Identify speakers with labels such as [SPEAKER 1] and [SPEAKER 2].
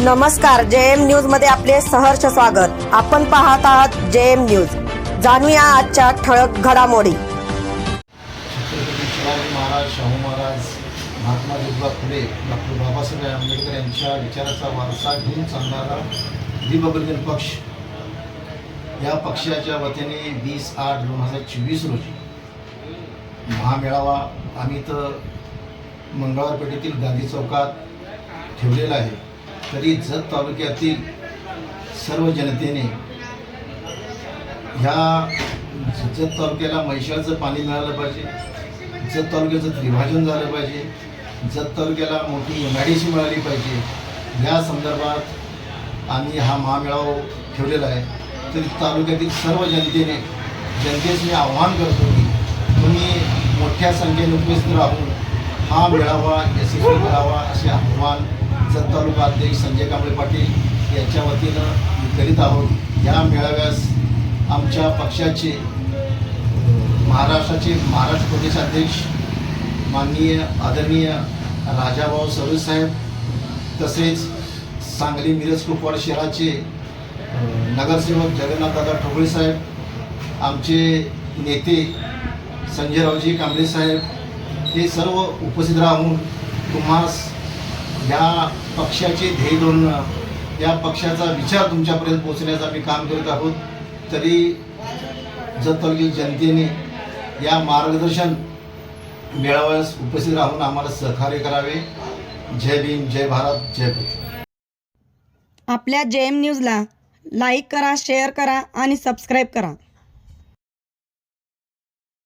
[SPEAKER 1] नमस्कार जे एम न्यूजमध्ये आपले सहर्ष स्वागत. आपण पाहत आहात जे एम न्यूज. जाणूया आजच्या ठळक घडामोडी.
[SPEAKER 2] शिवाजी महाराज शाहू महाराज महात्मा ज्योतिबा फुले डॉक्टर बाबासाहेब आंबेडकर यांच्या विचाराचा वारसा घेऊन चालणारा रिपब्लिकन पक्ष या पक्षाच्या वतीने वीस आठ दोन हजार चोवीस रोजी महामेळावा आम्ही तर मंगळवार पेठेतील गांधी चौकात ठेवलेला आहे. तरी जत तालुक्यातील सर्व जनतेने ह्या जत तालुक्याला म्हैशाचं पाणी मिळालं पाहिजे. जत तालुक्याचं त्रिभाजन झालं पाहिजे. जत तालुक्याला मोठी एम आय डी सी मिळाली पाहिजे. या संदर्भात आम्ही हा महामेळावा ठेवलेला आहे. तरी तालुक्यातील सर्व जनतेने जनतेस मी आव्हान करतो की तुम्ही मोठ्या संख्येने उपस्थित राहून हा मेळावा यशस्वी करावा असे आव्हान जत तालुका अध्यक्ष संजय कांबळे पाटील यांच्या वतीनं करीत आहोत. या मेळाव्यास आमच्या पक्षाचे महाराष्ट्राचे महाराष्ट्र प्रदेशाध्यक्ष माननीय आदरणीय राजाभाऊ सरोज साहेब तसेच सांगली मिरज कुपवाड शहराचे नगरसेवक जगन्नाथदादा ठोबळे साहेब आमचे नेते संजयरावजी कांबळे साहेब हे सर्व उपस्थित राहून तुम्हास या पक्षाचे ध्येय धोरणं या पक्षाचा विचार तुमच्यापर्यंत पोहोचण्याचं आम्ही काम करत आहोत. तरी जत तालुक्यातील जनतेने या मार्गदर्शन मेळाव्यास उपस्थित राहून आम्हाला सहकार्य करावे. जय भीम जय भारत जय पृथ्वी.
[SPEAKER 1] आपल्या जे एम न्यूजला लाईक करा शेअर करा आणि सबस्क्राईब करा.